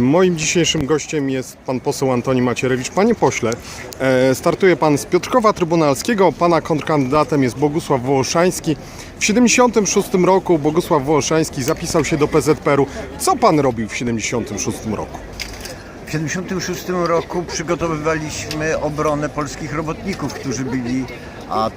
Moim dzisiejszym gościem jest pan poseł Antoni Macierewicz. Panie pośle, e, startuje pan z Piotrkowa Trybunalskiego, pana kontrkandydatem jest Bogusław Wołoszański. W 76 roku Bogusław Wołoszański zapisał się do PZPR-u. Co pan robił w 76 roku? W 1976 roku przygotowywaliśmy obronę polskich robotników, którzy byli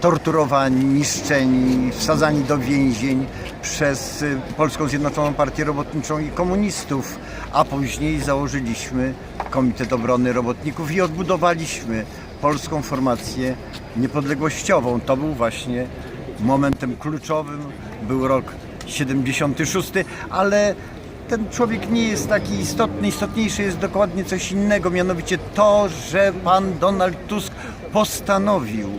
torturowani, niszczeni, wsadzani do więzień przez y, Polską Zjednoczoną Partię Robotniczą i komunistów, a później założyliśmy Komitet Obrony Robotników i odbudowaliśmy polską formację niepodległościową. To był właśnie momentem kluczowym, był rok 76, ale ten człowiek nie jest taki istotny. Istotniejsze jest dokładnie coś innego, mianowicie to, że pan Donald Tusk postanowił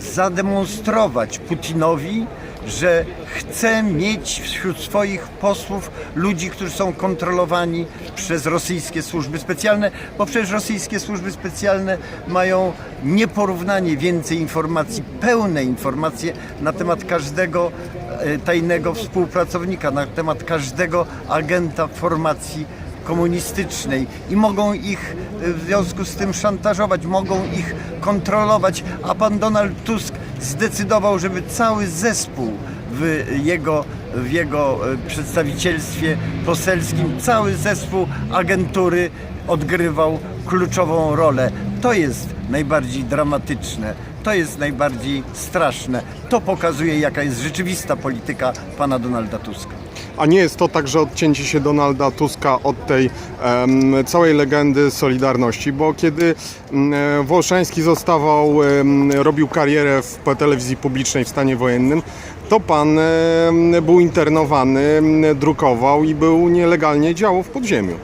zademonstrować Putinowi, że chce mieć wśród swoich posłów ludzi, którzy są kontrolowani przez rosyjskie służby specjalne, bo przecież rosyjskie służby specjalne mają nieporównanie więcej informacji, pełne informacje na temat każdego e, tajnego współpracownika, na temat każdego agenta formacji komunistycznej i mogą ich e, w związku z tym szantażować, mogą ich kontrolować, a pan Donald Tusk zdecydował, żeby cały zespół w jego, w jego e, przedstawicielstwie poselskim, cały zespół agentury odgrywał kluczową rolę. To jest najbardziej dramatyczne, to jest najbardziej straszne. To pokazuje, jaka jest rzeczywista polityka pana Donalda Tuska. A nie jest to także odcięcie się Donalda Tuska od tej em, całej legendy Solidarności, bo kiedy em, Wołoszański zostawał, em, robił karierę w telewizji publicznej w stanie wojennym, to pan em, był internowany, em, drukował i był nielegalnie działał w podziemiu.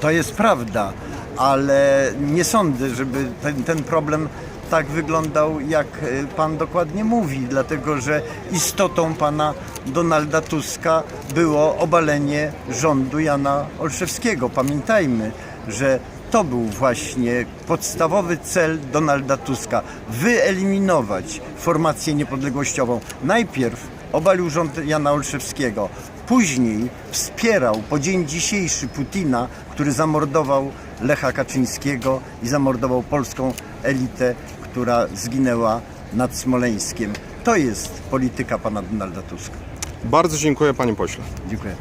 To jest prawda, ale nie sądzę, żeby ten, ten problem tak wyglądał, jak e, pan dokładnie mówi, dlatego że istotą pana Donalda Tuska było obalenie rządu Jana Olszewskiego. Pamiętajmy, że to był właśnie podstawowy cel Donalda Tuska wyeliminować formację niepodległościową. Najpierw obalił rząd Jana Olszewskiego, później wspierał po dzień dzisiejszy Putina, który zamordował Lecha Kaczyńskiego i zamordował polską elitę, która zginęła nad Smoleńskiem. To jest polityka pana Donalda Tuska. Bardzo dziękuję panie pośle. Dziękuję.